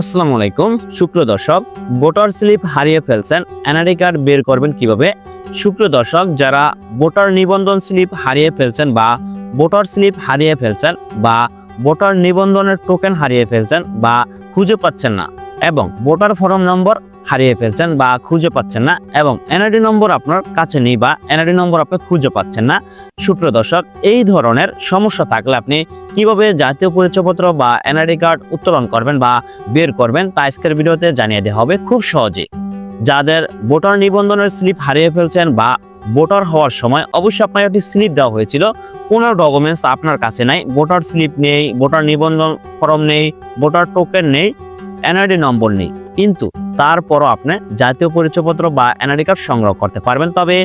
আসসালামু আলাইকুম। শুক্র দর্শক, ভোটার স্লিপ হারিয়ে ফেলছেন এনআরআই কার্ড বের করবেন কীভাবে? শুক্র দর্শক, যারা ভোটার নিবন্ধন স্লিপ হারিয়ে ফেলছেন বা ভোটার স্লিপ হারিয়ে ফেলছেন বা ভোটার নিবন্ধনের টোকেন হারিয়ে ফেলছেন বা খুঁজে পাচ্ছেন না এবং ভোটার ফর্ম নম্বর হারিয়ে ফেলছেন বা খুঁজে পাচ্ছেন না এবং এনআইডি নম্বর আপনার কাছে নেই বা এনআইডি নম্বর আপনি খুঁজে পাচ্ছেন না। সুপ্রিয় দর্শক, এই ধরনের সমস্যা থাকলে আপনি কীভাবে জাতীয় পরিচয়পত্র বা এনআইডি কার্ড উত্তোলন করবেন বা বের করবেন তা আজকের ভিডিওতে জানিয়ে দেওয়া হবে খুব সহজে যাদের ভোটার নিবন্ধনের স্লিপ হারিয়ে ফেলছেন বা ভোটার হওয়ার সময় অবশ্যই আপনার একটি স্লিপ দেওয়া হয়েছিল। কোনো ডকুমেন্টস আপনার কাছে নাই, ভোটার স্লিপ নেই, ভোটার নিবন্ধন ফর্ম নেই, ভোটার টোকেন নেই এনআইডি নম্বর নেই। কিন্তু তারপরও আপনি জাতীয় পরিচয়পত্র বা এনআইডি কার্ড সংগ্রহ করতে পারবেন। তবে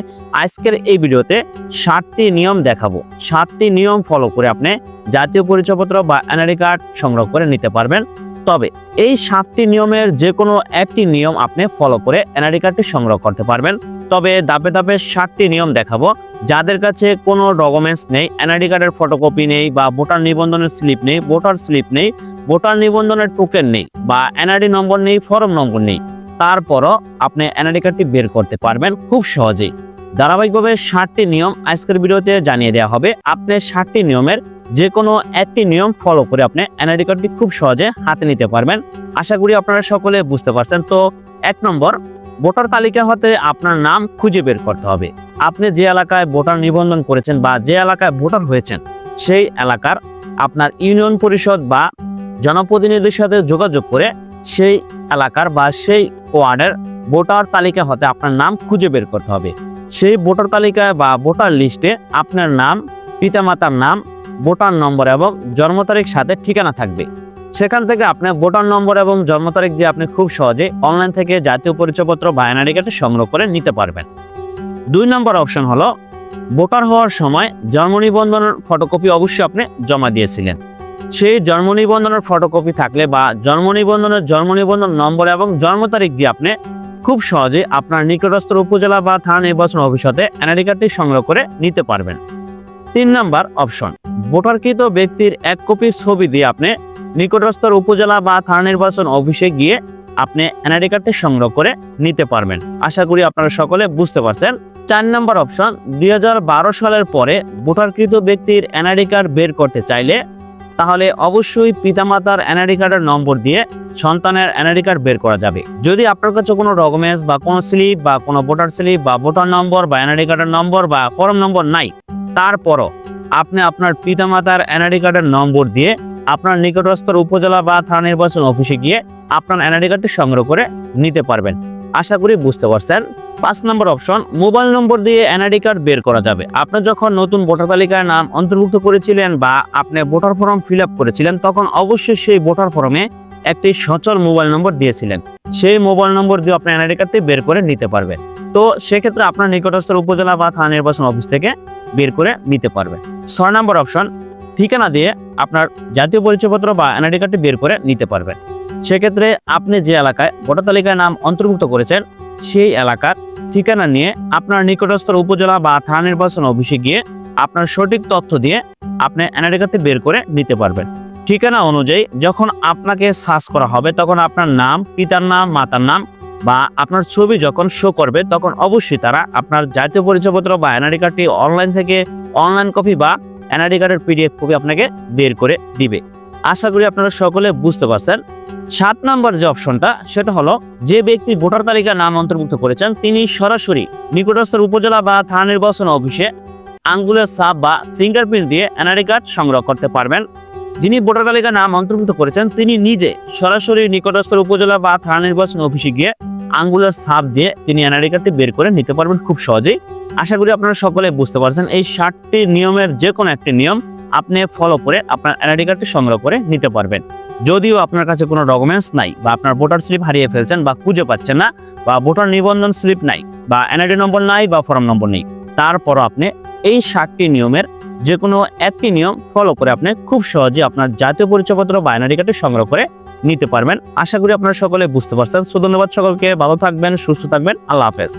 আজকের এই ভিডিওতে সাতটি নিয়ম দেখাবো। সাতটি নিয়ম ফলো করে আপনি জাতীয় পরিচয়পত্র বা এনআইডি কার্ড সংগ্রহ করে নিতে পারবেন। তবে এই সাতটি নিয়মের যে কোনো একটি নিয়ম আপনি ফলো করে এনআইডি কার্ডটি সংগ্রহ করতে পারবেন। তবে ধাপে ধাপে সাতটি নিয়ম দেখাবো। যাদের কাছে কোনো ডকুমেন্টস নেই এনআইডি কার্ডের ফটোকপি নেই বা ভোটার নিবন্ধনের স্লিপ নেই ভোটার স্লিপ নেই ভোটার নিবন্ধনের টোকেন নেই বা এনআইডি নম্বর নেই ফর্ম নম্বর নেই, তারপরও আপনি এনআইডি কার্ডটি বের করতে পারবেন খুব সহজেই। ধারাবাহিকভাবে ষাটটি নিয়ম আজকের ভিডিওতে জানিয়ে দেওয়া হবে। আপনি ষাটটি নিয়মের যে কোনো একটি নিয়ম ফলো করে আপনি এনআইডি কার্ডটি খুব সহজে হাতে নিতে পারবেন। আশা করি আপনারা সকলে বুঝতে পারছেন। তো এক নম্বর, ভোটার তালিকা হতে আপনার নাম খুঁজে বের করতে হবে। আপনি যে এলাকায় ভোটার নিবন্ধন করেছেন বা যে এলাকায় ভোটার হয়েছেন, সেই এলাকার আপনার ইউনিয়ন পরিষদ বা জনপ্রতিনিধির সাথে যোগাযোগ করে সেই এলাকার বা সেই ওয়ার্ডের ভোটার তালিকা হতে আপনার নাম খুঁজে বের করতে হবে। সেই ভোটার তালিকায় বা ভোটার লিস্টে আপনার নাম, পিতামাতার নাম, ভোটার নম্বর এবং জন্ম তারিখ সাথে ঠিকানা থাকবে। সেখান থেকে আপনার ভোটার নম্বর এবং জন্ম তারিখ দিয়ে আপনি খুব সহজে অনলাইন থেকে জাতীয় পরিচয়পত্র বা এনআইডি কার্ড সংগ্রহ করে নিতে পারবেন। দুই নম্বর অপশন হলো, ভোটার হওয়ার সময় জন্ম নিবন্ধনের ফটোকপি অবশ্যই আপনি জমা দিয়েছিলেন। সেই জন্ম নিবন্ধনের ফটোকপি থাকলে বা জন্ম নিবন্ধনের জন্ম নিবন্ধন নম্বর এবং জন্ম তারিখ দিয়ে আপনি খুব সহজে আপনার নিকটস্থ উপজেলা বা থানা নির্বাচন অফিসতে এনআইডি কার্ডটি সংগ্রহ করে নিতে পারবেন। তিন নাম্বার অপশন ভোটারকৃত ব্যক্তির এক কপি ছবি দিয়ে আপনি নিকটস্থ উপজেলা বা থানা নির্বাচন অফিসে গিয়ে আপনি এনআইডি কার্ডটি সংগ্রহ করে নিতে পারবেন। আশা করি আপনারা সকলে বুঝতে পারছেন। চার নাম্বার অপশন দুই হাজার বারো সালের পরে ভোটারকৃত ব্যক্তির এনআইডি কার্ড বের করতে চাইলে তাহলে অবশ্যই পিতামাতার এনআইডি কার্ডের নম্বর দিয়ে সন্তানের এনআইডি কার্ড বের করা যাবে। যদি আপনার কাছে কোনো ডকুমেন্টস বা কোনো স্লিপ বা কোনো ভোটার স্লিপ বা ভোটার নম্বর বা এনআইডি কার্ডের নম্বর বা ফর্ম নম্বর নাই, তারপরও আপনি আপনার পিতামাতার এনআইডি কার্ডের নম্বর দিয়ে আপনার নিকটস্থ উপজেলা বা থানা নির্বাচন অফিসে গিয়ে আপনার এনআইডি কার্ডটি সংগ্রহ করে নিতে পারবেন। আশা করি বুঝতে পারছেন। পাঁচ নম্বর অপশন, মোবাইল নম্বর দিয়ে এনআইডি কার্ড বের করা যাবে। আপনি যখন নতুন ভোটার তালিকায় নাম অন্তর্ভুক্ত করেছিলেন বা আপনি ভোটার ফর্ম ফিল করেছিলেন, তখন অবশ্যই সেই ভোটার ফর্মে একটি সচল মোবাইল নম্বর দিয়েছিলেন। সেই মোবাইল নম্বর দিয়ে আপনি এনআইডি কার্ডটি বের করে নিতে পারবেন। তো সেক্ষেত্রে আপনার নিকটস্থ উপজেলা বা থানা নির্বাচন অফিস থেকে বের করে নিতে পারবেন। ছয় নম্বর অপশন, ঠিকানা দিয়ে আপনার জাতীয় পরিচয়পত্র বা এনআইডি কার্ডটি বের করে নিতে পারবেন। সেক্ষেত্রে আপনি যে এলাকায় ভোটার তালিকায় নাম অন্তর্ভুক্ত করেছেন, সেই এলাকার ঠিকানা নিয়ে আপনার নিকটস্থ উপজেলা বা থানা নির্বাচন অফিসে গিয়ে আপনার সঠিক তথ্য দিয়ে আপনি কার্ডটি বের করে নিতে পারবেন। ঠিকানা অনুযায়ী যখন আপনাকে সার্চ করা হবে, তখন আপনার নাম, পিতার নাম, মাতার নাম বা আপনার ছবি যখন শো করবে, তখন অবশ্যই তারা আপনার জাতীয় পরিচয়পত্র বা এনআইডি কার্ডটি অনলাইন থেকে অনলাইন কপি বা এনআইডি কার্ডের পিডিএফ কপি আপনাকে বের করে দিবে। আশা করি আপনারা সকলে বুঝতে পারছেন সাত নম্বর যে অপশনটা, সেটা হলো যে ব্যক্তি ভোটার তালিকা নাম অন্তর্ভুক্ত করেছেন, তিনি সরাসরি নিকটস্থ উপজেলা বা থানা নির্বাচন অফিসে আঙ্গুলের ছাপ বা ফিঙ্গারপ্রিন্ট দিয়ে এনআইডি কার্ড সংগ্রহ করতে পারবেন। যিনি ভোটার তালিকা নাম অন্তর্ভুক্ত করেছেন, তিনি নিজে সরাসরি নিকটস্থ উপজেলা বা থানা নির্বাচন অফিসে গিয়ে আঙ্গুলের সাপ দিয়ে তিনি এনআইডি কার্ডটি বের করে নিতে পারবেন খুব সহজেই। আশা করি আপনারা সকলে বুঝতে পারছেন, এই ষাটটি নিয়মের যে কোনো একটি নিয়ম আপনি ফলো করে আপনার এনআইডি কার্ডটি সংগ্রহ করে নিতে পারবেন। যদিও আপনার কাছে কোনো ডকুমেন্টস নাই বা আপনার ভোটার স্লিপ হারিয়ে ফেলছেন বা খুঁজে পাচ্ছেন না বা ভোটার নিবন্ধন স্লিপ নাই বা এনআইডি নম্বর নাই বা ফর্ম নম্বর নেই, তারপরও আপনি এই ষাটটি নিয়মের যে কোনো একটি নিয়ম ফলো করে আপনি খুব সহজে আপনার জাতীয় পরিচয়পত্র বা এনআইডি কার্ডটি সংগ্রহ করে নিতে পারবেন। আশা করি আপনারা সকলে বুঝতে পারছেন। সো ধন্যবাদ সকলকে, ভালো থাকবেন, সুস্থ থাকবেন। আল্লাহ হাফেজ।